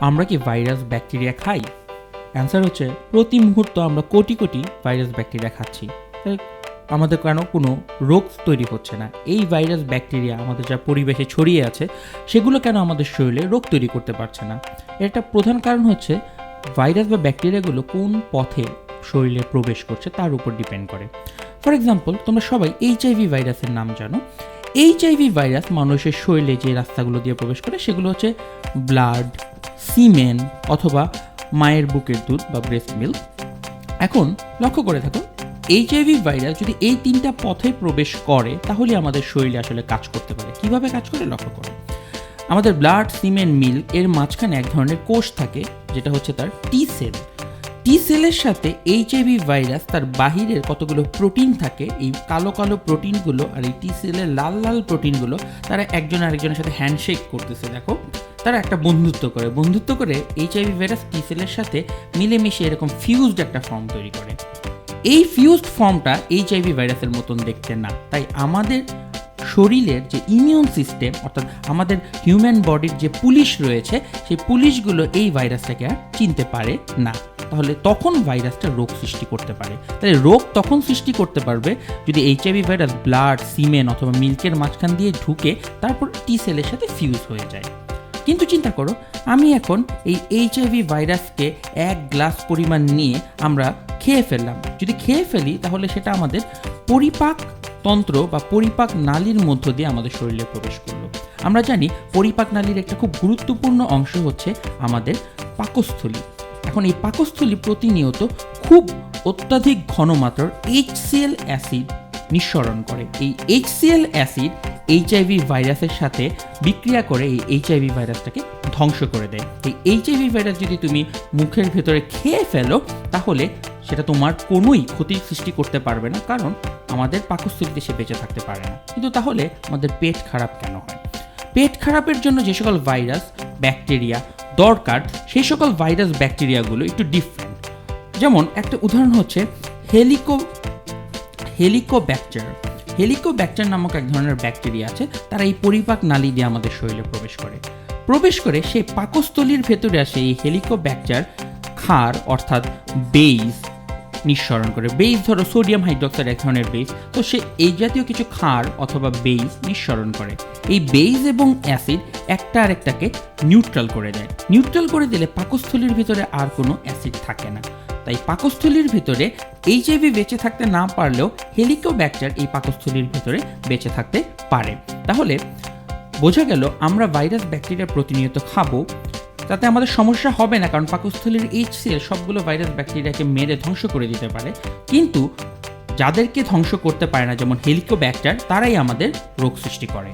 আমরা কি virus bacteria খাই? অ্যান্সার হচ্ছে, প্রতি মুহূর্ত আমরা কোটি কোটি ভাইরাস ব্যাকটেরিয়া খাচ্ছি। আমাদের কেন কোনো রোগ তৈরি হচ্ছে না? এই ভাইরাস ব্যাকটেরিয়া আমাদের যা পরিবেশে ছড়িয়ে আছে, সেগুলো কেন আমাদের শরীরে রোগ তৈরি করতে পারছে না? একটা প্রধান কারণ হচ্ছে, ভাইরাস বা ব্যাকটেরিয়াগুলো কোন পথে শরীরে প্রবেশ করছে তার উপর ডিপেন্ড করে। ফর এক্সাম্পল তোমরা সবাই এইচআইভি ভাইরাসের নাম জানো। এইচআইভি ভাইরাস মানুষের শরীরে যে রাস্তাগুলো দিয়ে প্রবেশ করে, সেগুলো হচ্ছে ব্লাড সিমেন অথবা মায়ের বুকের দুধ বা ব্রেস্ট মিল্ক এখন লক্ষ্য করে থাকো এইচআইভি ভাইরাস যদি এই তিনটা পথে প্রবেশ করে, তাহলে আমাদের শরীরে আসলে কাজ করতে পারে। কীভাবে কাজ করে? লক্ষ্য করো। আমাদের ব্লাড সিমেন্ট মিল্ক এর মাঝখানে এক ধরনের কোষ থাকে, যেটা হচ্ছে তার টি সেল টি সেলের সাথে এইচআইভি ভাইরাস তার বাহিরের কতগুলো প্রোটিন থাকে, এই কালো কালো প্রোটিনগুলো আর এই টি সেলের লাল লাল প্রোটিনগুলো তারা একজন আরেকজনের সাথে হ্যান্ডশেক করতেছে, দেখো। তারা একটা বন্ধুত্ব করে। বন্ধুত্ব করে এইচআইভি ভাইরাস টি সেলের সাথে মিলেমিশে এরকম ফিউজড একটা ফর্ম তৈরি করে। এই ফিউজড ফর্মটা এইচআইভি ভাইরাসের মতন দেখতে না। তাই আমাদের শরীরের যে ইমিউন সিস্টেম অর্থাৎ আমাদের হিউম্যান বডির যে পুলিশ রয়েছে, সেই পুলিশগুলো এই ভাইরাসটাকে আর চিনতে পারে না। তাহলে তখন ভাইরাসটা রোগ সৃষ্টি করতে পারে। তাহলে রোগ তখন সৃষ্টি করতে পারবে যদি এইচআইভি ভাইরাস ব্লাড সিমেন অথবা মিল্কের মাঝখান দিয়ে ঢুকে তারপর টি সেলের সাথে ফিউজ হয়ে যায়। কিন্তু চিন্তা করো, আমি এখন এই এইচআইভি ভাইরাসকে এক গ্লাস পরিমাণ নিয়ে আমরা খেয়ে ফেললাম। যদি খেয়ে ফেলি, তাহলে সেটা আমাদের পরিপাক তন্ত্র বা পরিপাক নালীর মধ্য দিয়ে আমাদের শরীরে প্রবেশ করল। আমরা জানি পরিপাক নালীর একটা খুব গুরুত্বপূর্ণ অংশ হচ্ছে আমাদের পাকস্থলী। এখন এই পাকস্থলী প্রতিনিয়ত খুব অত্যাধিক ঘনমাত্রার এইচসিএল অ্যাসিড নিঃসরণ করে। এই এইচসিএল অ্যাসিড এইচআইভি ভাইরাসের সাথে বিক্রিয়া করে এই এইচআইভি ভাইরাসটাকে ধ্বংস করে দেয়। এই এইচআইভি ভাইরাস যদি তুমি মুখের ভেতরে খেয়ে ফেলো, তাহলে সেটা তোমার কোনোই ক্ষতি সৃষ্টি করতে পারবে না, কারণ আমাদের পাকস্থলীতে সে বেঁচে থাকতে পারে না। কিন্তু তাহলে আমাদের পেট খারাপ কেন হয়? পেট খারাপের জন্য যে সকল ভাইরাস, ব্যাকটেরিয়া দরকার, সেই সকল ভাইরাস, ব্যাকটেরিয়াগুলো একটু ডিফারেন্ট যেমন একটা উদাহরণ হচ্ছে হেলিকো হেলিকোব্যাকটার হেলিকোব্যাকটার নামক এক ধরনের ব্যাকটেরিয়া আছে, তারা এই পরিপাক নালী দিয়ে আমাদের শরীরে প্রবেশ করে। প্রবেশ করে সেই পাকস্থলীর ভেতরে আসে এই হেলিকোব্যাকটার ক্ষার, অর্থাৎ বেইজ নিঃসরণ করে। বেইজ ধরো সোডিয়াম হাইড্রক্সাইড এক ধরনের বেইজ তো সে এই জাতীয় কিছু ক্ষার অথবা বেইজ নিঃসরণ করে। এই বেইজ এবং অ্যাসিড একটা আরেকটাকে নিউট্রাল করে দেয়। নিউট্রাল করে দিলে পাকস্থলীর ভিতরে আর কোনো অ্যাসিড থাকে না। তাই পাকস্থলীর ভিতরে এইচআইভি বেঁচে থাকতে না পারলেও হেলিকোব্যাকটার এই পাকস্থলীর ভিতরে বেঁচে থাকতে পারে। তাহলে বোঝা গেল আমরা ভাইরাস ব্যাকটেরিয়া প্রতিনিয়ত খাব, তাতে আমাদের সমস্যা হবে না, কারণ পাকস্থলীর এইচসিএল সবগুলো ভাইরাস ব্যাকটেরিয়াকে মেরে ধ্বংস করে দিতে পারে। কিন্তু যাদেরকে ধ্বংস করতে পারে না, যেমন হেলিকোব্যাকটার তারাই আমাদের রোগ সৃষ্টি করে।